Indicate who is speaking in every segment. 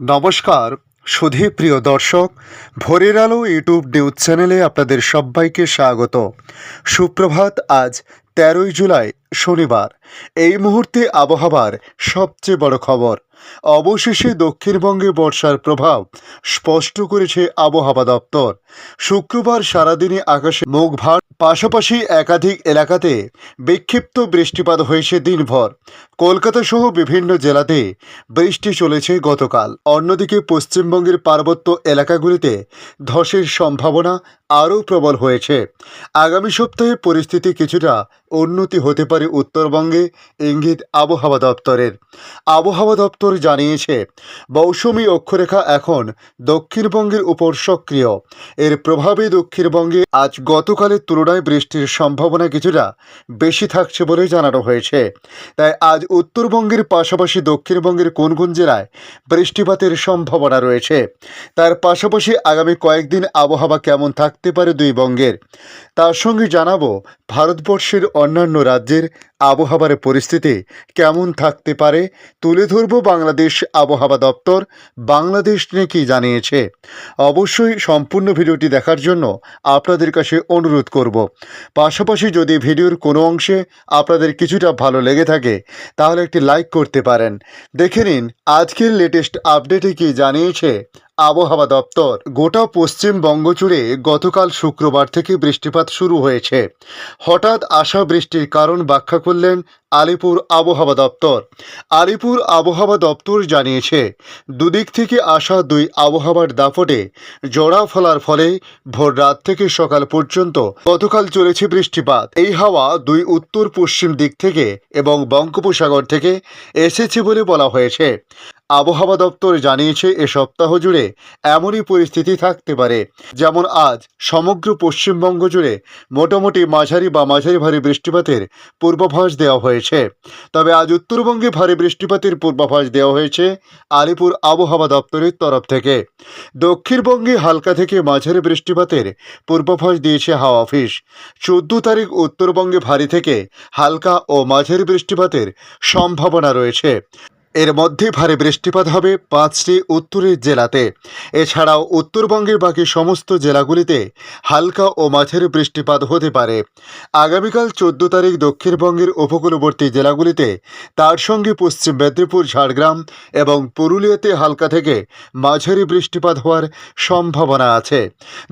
Speaker 1: নমস্কার, সুধী প্রিয় দর্শক, ভোরের আলো ইউটিউব নিউজ চ্যানেলে আপনাদের সবাইকে স্বাগত। সুপ্রভাত, আজ তেরোই জুলাই, শনিবার। এই মুহূর্তে আবহাওয়ার সবচেয়ে বড় খবর। অবশেষে দক্ষিণবঙ্গে বর্ষার প্রভাব স্পষ্ট করেছে আবহাওয়া দপ্তর। শুক্রবার সারাদিনে আকাশে মুখ ভার, পাশাপাশি একাধিক এলাকাতে বিক্ষিপ্ত বৃষ্টিপাত হয়েছে দিনভর। কলকাতা সহ বিভিন্ন জেলাতে বৃষ্টি চলেছে গতকাল। অন্যদিকে পশ্চিমবঙ্গের পার্বত্য এলাকাগুলিতে ধসের সম্ভাবনা আরও প্রবল হয়েছে। আগামী সপ্তাহে পরিস্থিতি কিছুটা উন্নতি হতে পারে উত্তরবঙ্গে, ইঙ্গিত আবহাওয়া দপ্তরের। আবহাওয়া দপ্তর জানিয়েছে, মৌসুমি অক্ষরেখা এখন দক্ষিণবঙ্গের উপর সক্রিয়। এর প্রভাবে দক্ষিণবঙ্গে আজ গতকালের তুলনায় বৃষ্টির সম্ভাবনা কিছুটা বেশি থাকছে বলে জানানো হয়েছে। তাই আজ উত্তরবঙ্গের পাশাপাশি দক্ষিণবঙ্গের কোন কোন জেলায় বৃষ্টিপাতের সম্ভাবনা রয়েছে, তার পাশাপাশি আগামী কয়েকদিন আবহাওয়া কেমন থাকতে পারে দুই বঙ্গের। তার সঙ্গে জানাব, ভারতবর্ষের অন্যান্য রাজ্যের আবহাওয়ার পরিস্থিতি কেমন থাকতে পারে তুলে ধরব বাংলাদেশ আবহাওয়া দপ্তর। বাংলাদেশ নিয়ে কী জানিয়েছে? অবশ্যই সম্পূর্ণ ভিডিওটি দেখার জন্য আপনাদের কাছে অনুরোধ করব। পাশাপাশি যদি ভিডিওর কোনো অংশে আপনাদের কিছুটা ভালো লেগে থাকে, তাহলে একটি লাইক করতে পারেন। দেখে নিন আজকের লেটেস্ট আপডেটে কি জানিয়েছে আবহাওয়া দপ্তর। গোটা পশ্চিমবঙ্গ জুড়ে গতকাল শুক্রবার থেকে বৃষ্টিপাত শুরু হয়েছে। হঠাৎ আসা বৃষ্টির কারণ ব্যাখ্যা করলেন আলিপুর আবহাওয়া দপ্তর। আলিপুর আবহাওয়া দপ্তর জানিয়েছে, দুদিক থেকে আসা দুই আবহাওয়ার দাপটে জোড়া ফলার ফলে ভোর রাত থেকে সকাল পর্যন্ত গতকাল চলেছে বৃষ্টিপাত। এই হাওয়া দুই উত্তর পশ্চিম দিক থেকে এবং বঙ্গোপসাগর থেকে এসেছে বলে বলা হয়েছে। আবহাওয়া দপ্তর জানিয়েছে, এ সপ্তাহ জুড়ে এমনই পরিস্থিতি থাকতে পারে, যেমন আজ সমগ্র পশ্চিমবঙ্গ জুড়ে মোটামুটি মাঝারি বা মাঝারি ভারী বৃষ্টিপাতের পূর্বাভাস দেওয়া হয়েছে। তবে আজ উত্তরবঙ্গে ভারী বৃষ্টিপাতের পূর্বাভাস দেওয়া হয়েছে আলিপুর আবহাওয়া দপ্তরের তরফ থেকে। দক্ষিণবঙ্গে হালকা থেকে মাঝারি বৃষ্টিপাতের পূর্বাভাস দিয়েছে হাওয়া অফিস। চোদ্দ তারিখ উত্তরবঙ্গে ভারী থেকে হালকা ও মাঝারি বৃষ্টিপাতের সম্ভাবনা রয়েছে। এর মধ্যে ভারী বৃষ্টিপাত হবে পাঁচটি উত্তরের জেলাতে। এছাড়াও উত্তরবঙ্গের বাকি সমস্ত জেলাগুলিতে হালকা ও মাঝারি বৃষ্টিপাত হতে পারে। আগামীকাল চোদ্দ তারিখ দক্ষিণবঙ্গের উপকূলবর্তী জেলাগুলিতে, তার সঙ্গে পশ্চিম মেদিনীপুর, ঝাড়গ্রাম এবং পুরুলিয়াতে হালকা থেকে মাঝারি বৃষ্টিপাত হওয়ার সম্ভাবনা আছে।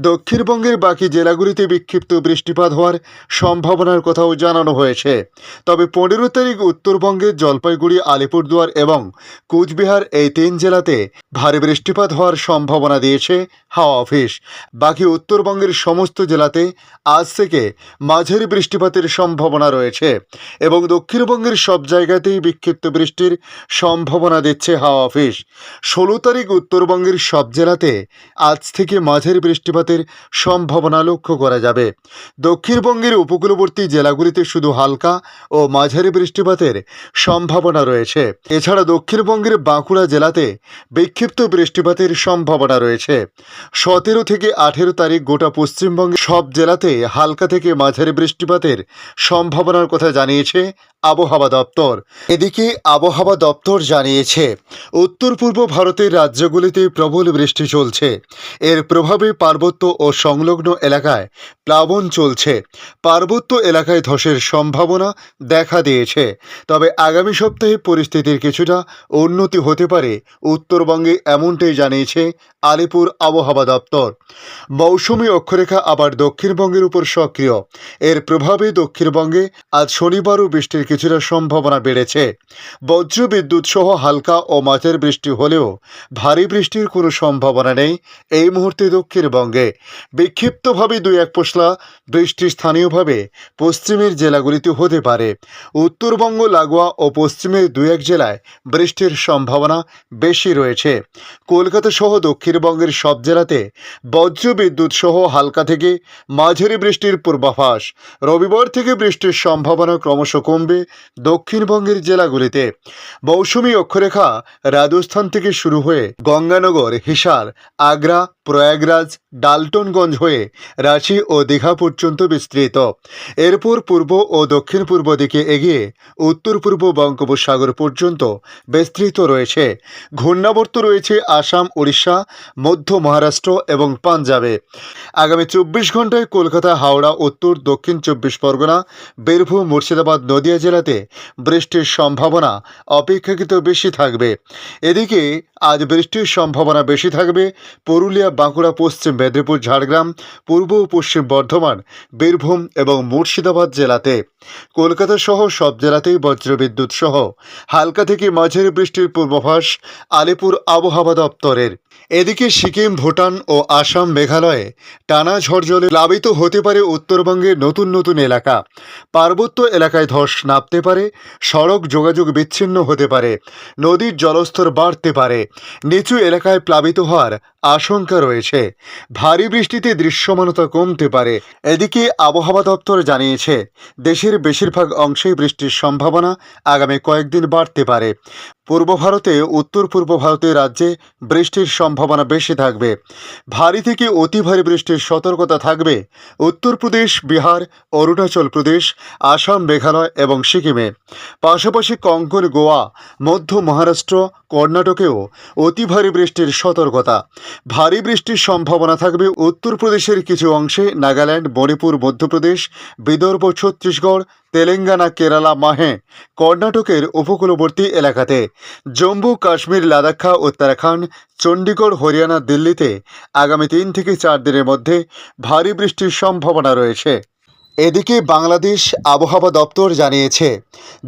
Speaker 1: দক্ষিণবঙ্গের বাকি জেলাগুলিতে বিক্ষিপ্ত বৃষ্টিপাত হওয়ার সম্ভাবনার কথাও জানানো হয়েছে। তবে পনেরো তারিখ উত্তরবঙ্গের জলপাইগুড়ি, আলিপুরদুয়ার এবং কুচবিহার এই তিন জেলাতে ভারী বৃষ্টিপাত হওয়ার সম্ভাবনা দিয়েছে হাওয়া অফিস। বাকি উত্তরবঙ্গের সমস্ত জেলাতে আজ থেকে মাঝারি বৃষ্টিপাতের সম্ভাবনা রয়েছে এবং দক্ষিণবঙ্গের সব জায়গাতেই বিক্ষিপ্ত বৃষ্টির সম্ভাবনা দিচ্ছে হাওয়া অফিস। ষোলো তারিখ উত্তরবঙ্গের সব জেলাতে আজ থেকে মাঝারি বৃষ্টিপাতের সম্ভাবনা লক্ষ্য করা যাবে। দক্ষিণবঙ্গের উপকূলবর্তী জেলাগুলিতে শুধু হালকা ও মাঝারি বৃষ্টিপাতের সম্ভাবনা রয়েছে। এছাড়া দক্ষিণবঙ্গের বাঁকুড়া জেলাতে বিক্ষিপ্ত বৃষ্টিপাতের সম্ভাবনা রয়েছে। সতেরো থেকে আঠেরো তারিখ গোটা পশ্চিমবঙ্গের সব জেলাতে হালকা থেকে মাঝারি বৃষ্টিপাতের সম্ভাবনার কথা জানিয়েছে আবহাওয়া দপ্তর। এদিকে আবহাওয়া দপ্তর জানিয়েছে উত্তর পূর্ব ভারতের রাজ্যগুলিতে প্রবল বৃষ্টি চলছে। এর প্রভাবে পার্বত্য ও সংলগ্ন এলাকায় প্লাবন চলছে। পার্বত্য এলাকায় ধসের সম্ভাবনা দেখা দিয়েছে। তবে আগামী সপ্তাহে পরিস্থিতির কিছুটা উন্নতি হতে পারে। উত্তরবঙ্গে এমনটাই জানিয়েছে আলিপুর আবহাওয়া দপ্তর। মৌসুমি অক্ষরেখা আবার দক্ষিণবঙ্গের উপর সক্রিয়। এর প্রভাবে দক্ষিণবঙ্গে আজ শনিবারও বৃষ্টির কিছুটা সম্ভাবনা বেড়েছে। বজ্র বিদ্যুৎ সহ হালকা ও মাঝের বৃষ্টি হলেও ভারী বৃষ্টির কোনো সম্ভাবনা নেই এই মুহূর্তে দক্ষিণবঙ্গে। বিক্ষিপ্তভাবে দুই এক পশলা বৃষ্টি স্থানীয়ভাবে পশ্চিমের জেলাগুলিতে হতে পারে। উত্তরবঙ্গ, লাগোয়া ও পশ্চিমের দু এক জেলায় বৃষ্টির সম্ভাবনা বেশি রয়েছে। কলকাতা সহ দক্ষিণবঙ্গের সব জেলাতে বজ্র বিদ্যুৎ সহ হালকা থেকে মাঝারি বৃষ্টির পূর্বাভাস। রবিবার থেকে বৃষ্টির সম্ভাবনা ক্রমশ কমবে। দক্ষিণবঙ্গের জেলাগুলিতে। মৌসুমি অক্ষরেখা রাজস্থান থেকে শুরু হয়ে গঙ্গানগর হিসার আগ্রা প্রয়াগরাজ, ডালটনগঞ্জ হয়ে রাঁচি ও দীঘা পর্যন্ত বিস্তৃত। এরপর পূর্ব ও দক্ষিণ পূর্ব দিকে এগিয়ে উত্তর পূর্ব বঙ্গোপসাগর পর্যন্ত বিস্তৃত রয়েছে। ঘূর্ণাবর্ত রয়েছে আসাম উড়িষ্যা মধ্য মহারাষ্ট্র এবং পাঞ্জাবে। আগামী চব্বিশ ঘন্টায় কলকাতা, হাওড়া, উত্তর, দক্ষিণ চব্বিশ পরগনা, বীরভূম, মুর্শিদাবাদ, নদিয়া জেলাতে বৃষ্টির সম্ভাবনা অপেক্ষাকৃত বেশি থাকবে। এদিকে আজ বৃষ্টির সম্ভাবনা বেশি থাকবে। পুরুলিয়া বাঁকুড়া, পশ্চিম মেদিনীপুর, ঝাড়গ্রাম, পূর্ব ও পশ্চিম বর্ধমান, বীরভূম এবং মুর্শিদাবাদ জেলাতে। কলকাতা সহ সব জেলাতেই বজ্রবিদ্যুৎ সহ। হালকা থেকে মাঝারি বৃষ্টির পূর্বাভাস আলিপুর আবহাওয়া দপ্তরের। এদিকে সিকিম, ভুটান ও আসাম মেঘালয়ে টানা ঝড়জলে প্লাবিত হতে পারে উত্তরবঙ্গের নতুন নতুন এলাকা। পার্বত্য এলাকায় ধস নামতে পারে, সড়ক যোগাযোগ বিচ্ছিন্ন হতে পারে, নদীর জলস্তর বাড়তে পারে। নিচু এলাকায় প্লাবিত হওয়ার আশঙ্কা রয়েছে। ভারী বৃষ্টিতে দৃশ্যমানতা কমতে পারে। এদিকে আবহাওয়া দপ্তর জানিয়েছে, দেশের বেশিরভাগ অংশেই বৃষ্টির সম্ভাবনা আগামী কয়েকদিন বাড়তে পারে। পূর্ব ভারতে, উত্তর পূর্ব ভারতের রাজ্যে বৃষ্টির সম্ভাবনা বেশি থাকবে। ভারী থেকে অতি ভারী বৃষ্টির সতর্কতা থাকবে উত্তরপ্রদেশ বিহার, অরুণাচল প্রদেশ, আসাম, মেঘালয় এবং সিকিমে। পাশাপাশি কঙ্কন, গোয়া, মধ্য মহারাষ্ট্র কর্ণাটকেও অতি ভারী বৃষ্টির সতর্কতা। ভারী বৃষ্টির সম্ভাবনা থাকবে উত্তরপ্রদেশের কিছু অংশে, নাগাল্যান্ড, মণিপুর, মধ্যপ্রদেশ, বিদর্ভ, ছত্তিশগড়, তেলেঙ্গানা, কেরালা, মাহে, কর্ণাটকের উপকূলবর্তী এলাকাতে। জম্মু, কাশ্মীর, লাদাখা, উত্তরাখণ্ড, চণ্ডীগড়, হরিয়ানা, দিল্লিতে আগামী তিন থেকে চার দিনের মধ্যে ভারী বৃষ্টির সম্ভাবনা রয়েছে। এদিকে বাংলাদেশ আবহাওয়া দপ্তর জানিয়েছে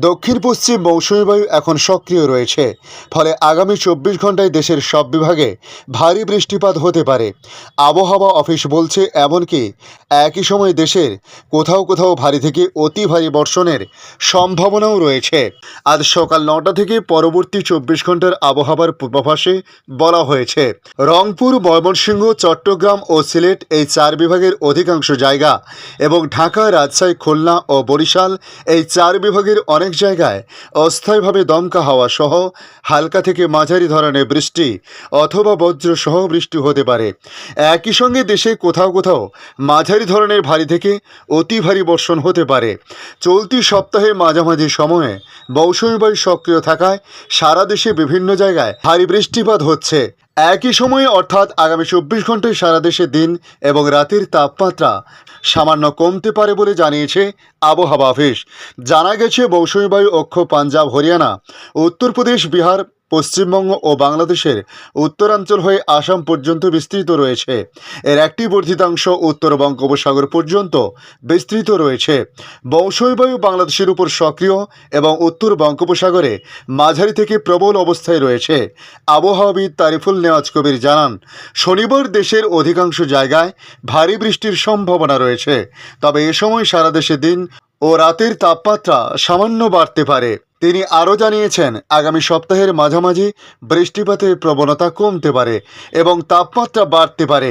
Speaker 1: দক্ষিণ পশ্চিম মৌসুমী বায়ু এখন সক্রিয় রয়েছে, ফলে আগামী চব্বিশ ঘন্টায় দেশের সব বিভাগে ভারী বৃষ্টিপাত হতে পারে। আবহাওয়া অফিস বলছে, এমনকি একই সময় দেশের কোথাও কোথাও ভারী থেকে অতি ভারী বর্ষণের সম্ভাবনাও রয়েছে। আজ সকাল নটা থেকে পরবর্তী চব্বিশ ঘণ্টার আবহাওয়ার পূর্বাভাসে বলা হয়েছে, রংপুর, ময়মনসিংহ, চট্টগ্রাম ও সিলেট এই চার বিভাগের অধিকাংশ জায়গা এবং ঢাকা রাজশাহী, খুলনা ও বরিশাল এই চার বিভাগের অনেক জায়গায় অস্থায়ীভাবে দমকা হাওয়া সহ হালকা থেকে মাঝারি ধরনের বৃষ্টি অথবা বজ্র সহ বৃষ্টি হতে পারে। একই সঙ্গে দেশে কোথাও কোথাও মাঝারি ধরনের ভারী থেকে অতি ভারী বর্ষণ হতে পারে। চলতি সপ্তাহে মাঝামাঝি সময়ে মৌসুমী বায়ু সক্রিয় থাকায় সারা দেশে বিভিন্ন জায়গায় ভারী বৃষ্টিপাত হচ্ছে। একই সময়ে অর্থাৎ আগামী চব্বিশ ঘন্টায় সারা দেশে দিন এবং রাতের তাপমাত্রা সামান্য কমতে পারে বলে জানিয়েছে আবহাওয়া অফিস। জানা গেছে, মৌসুমী বায়ু অক্ষ পাঞ্জাব, হরিয়ানা, উত্তরপ্রদেশ, বিহার পশ্চিমবঙ্গ ও বাংলাদেশের উত্তরাঞ্চল হয়ে আসাম পর্যন্ত বিস্তৃত রয়েছে। এর একটি বর্ধিতাংশ উত্তর বঙ্গোপসাগর পর্যন্ত বিস্তৃত রয়েছে। মৌসুমী বায়ু বাংলাদেশের উপর সক্রিয় এবং উত্তর বঙ্গোপসাগরে মাঝারি থেকে প্রবল অবস্থায় রয়েছে। আবহাওয়াবিদ তারিফুল নেওয়াজ কবির জানান, শনিবার দেশের অধিকাংশ জায়গায় ভারী বৃষ্টির সম্ভাবনা রয়েছে। তবে এ সময় সারা দেশে দিন ও রাতের তাপমাত্রা সামান্য বাড়তে পারে। তিনি আরও জানিয়েছেন আগামী সপ্তাহের মাঝামাঝি বৃষ্টিপাতের প্রবণতা কমতে পারে এবং তাপমাত্রা বাড়তে পারে।